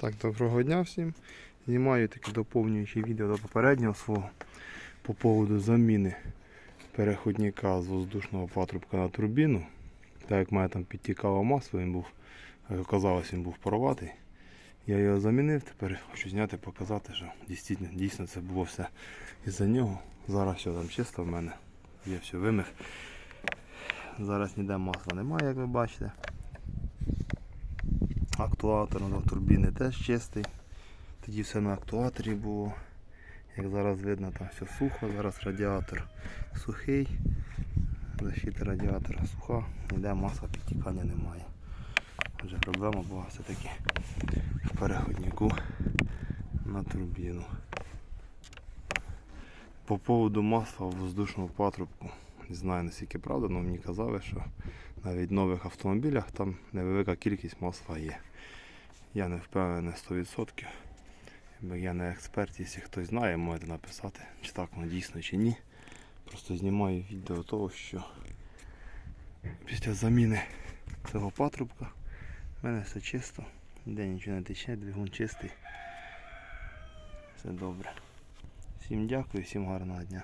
Так, доброго дня всім. Знімаю таке доповнююче відео до попереднього свого по поводу заміни переходника з воздушного патрубка на турбіну. Так як в мене там підтікало масло, він був, як оказалось, він був порватий. Я його замінив, тепер хочу зняти, показати, що дійсно, дійсно це було все із-за нього. Зараз все там чисто в мене. Я все вимив. Зараз ніде масла немає, як ви бачите. Актуатор на турбіни теж чистий. Тоді все на актуаторі було. Як зараз видно, там все сухо, зараз радіатор сухий. Защита радіатора суха, ніде масла підтікання немає. Отже, проблема була все-таки в переходнику на турбіну. По поводу масла в воздушному патрубку. Не знаю наскільки правда, але мені казали, що навіть в нових автомобілях там невелика кількість масла є. Я не впевнений 100%. Бо я не експерт, якщо хтось знає, можете написати, чи так воно дійсно чи ні. Просто знімаю відео того, що після заміни цього патрубка в мене все чисто, ніде нічого не тече, двигун чистий. Все добре. Всім дякую, всім гарного дня.